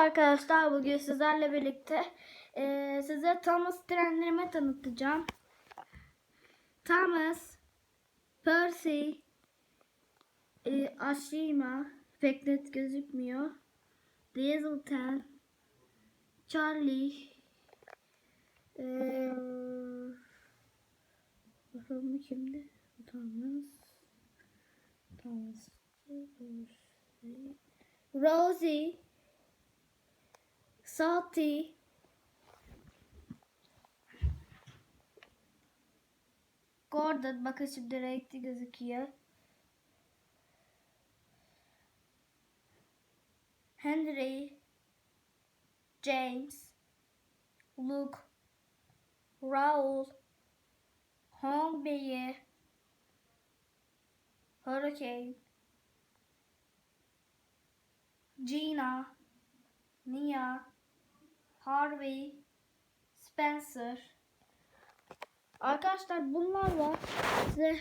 arkadaşlar bugün sizlerle birlikte eee, size Thomas trenlerimi tanıtacağım. Thomas, Percy, e, Ashima pek net gözükmüyor. Dieselten, Charlie, eee bakalım kimdi? Thomas, Thomas, Percy, Rosie, Salty. Gordon bakın şimdi renkli gözüküyor. Henry, James, Luke, Raoul, Hongbiye, Hurricane, Gina, Nia, Harvey, Spencer. Arkadaşlar bunlar var. Size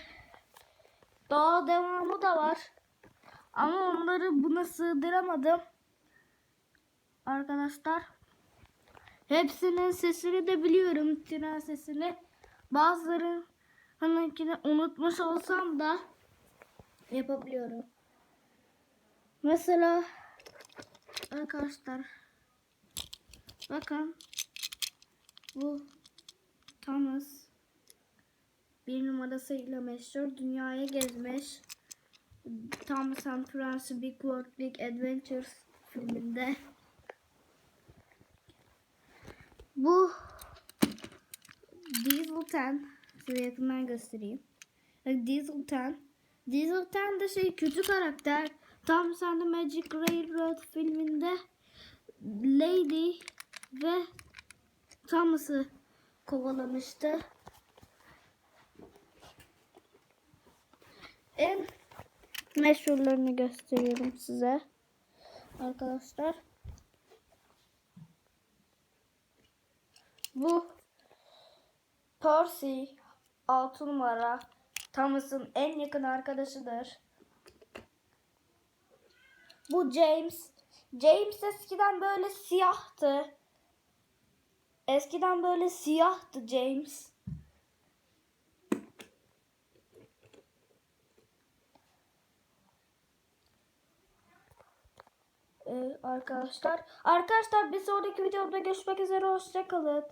daha devamı da var. Ama onları buna sığdıramadım. Arkadaşlar. Hepsinin sesini de biliyorum. Tren sesini. Bazıları hanımkini unutmuş olsam da yapabiliyorum. Mesela arkadaşlar bakın bu Thomas bir numarasıyla meşhur dünyaya gezmiş. Thomas and Friends Big World Big Adventures filminde. Bu Diesel 10 size yakından göstereyim. Diesel 10 Diesel 10 de şey kötü karakter. And the Magic Railroad filminde Lady ve Thomas'ı kovalamıştı. En meşhurlarını gösteriyorum size. Arkadaşlar. Bu Percy 6 numara Thomas'ın en yakın arkadaşıdır. Bu James. James eskiden böyle siyahtı. Eskiden böyle siyahtı James. Ee, arkadaşlar. Arkadaşlar bir sonraki videoda görüşmek üzere. Hoşçakalın.